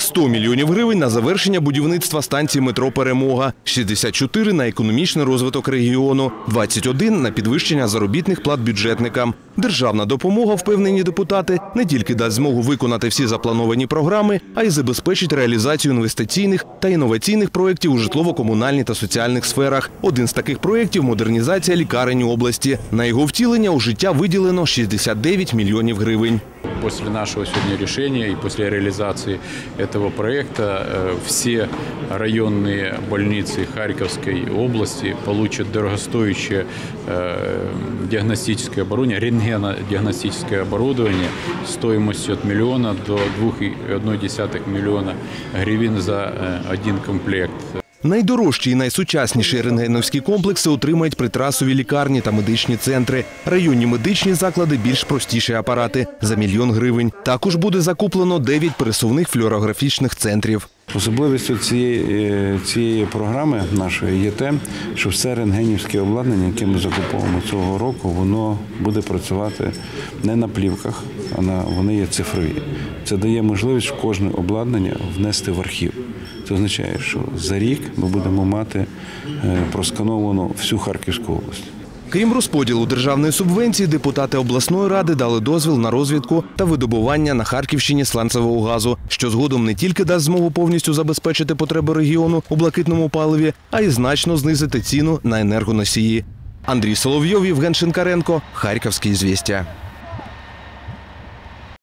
100 мільйонів гривень на завершення будівництва станції метро Перемога, 64 на економічний розвиток регіону, 21 на підвищення заробітних плат бюджетникам. Державна допомога, впевнені депутати, не тільки дасть змогу виконати всі заплановані програми, а й забезпечить реалізацію інвестиційних та інноваційних проєктів у житлово-комунальній та соціальних сферах. Один з таких проєктів модернізація лікарень області. На його втілення у життя виділено 69 мільйонів гривень После нашего сегодня решения и после реализации этого проекта э, все районные больницы Харьковской области получат дорогостоящее э, диагностическое оборудование, рентгенодиагностическое оборудование стоимостью от миллиона до 2,1 миллиона гривен за э, один комплект. Найдорожчі і найсучасніші рентгеновські комплекси отримають притрасові лікарні та медичні центри. Районні медичні заклади більш простіші апарати за мільйон гривень. Також буде закуплено 9 пересувних флюорографічних центрів. Особливістю цієї, е, цієї програми нашої є те, що все рентгенівське обладнання, яке ми закуповуємо цього року, воно буде працювати не на плівках, а на вони є цифрові. Це дає можливість кожне обладнання внести в архів. Це означає, що за рік ми будемо мати е, проскановану всю Харківську область. Крім розподілу державної субвенції, депутати обласної ради дали дозвіл на розвідку та видобування на Харківщині сланцевого газу, що згодом не тільки дасть змогу повністю забезпечити потреби регіону у блакитному паливі, а й значно знизити ціну на енергоносії. Андрій Соловйов, Євген Шинкаренко, Харківські звістя.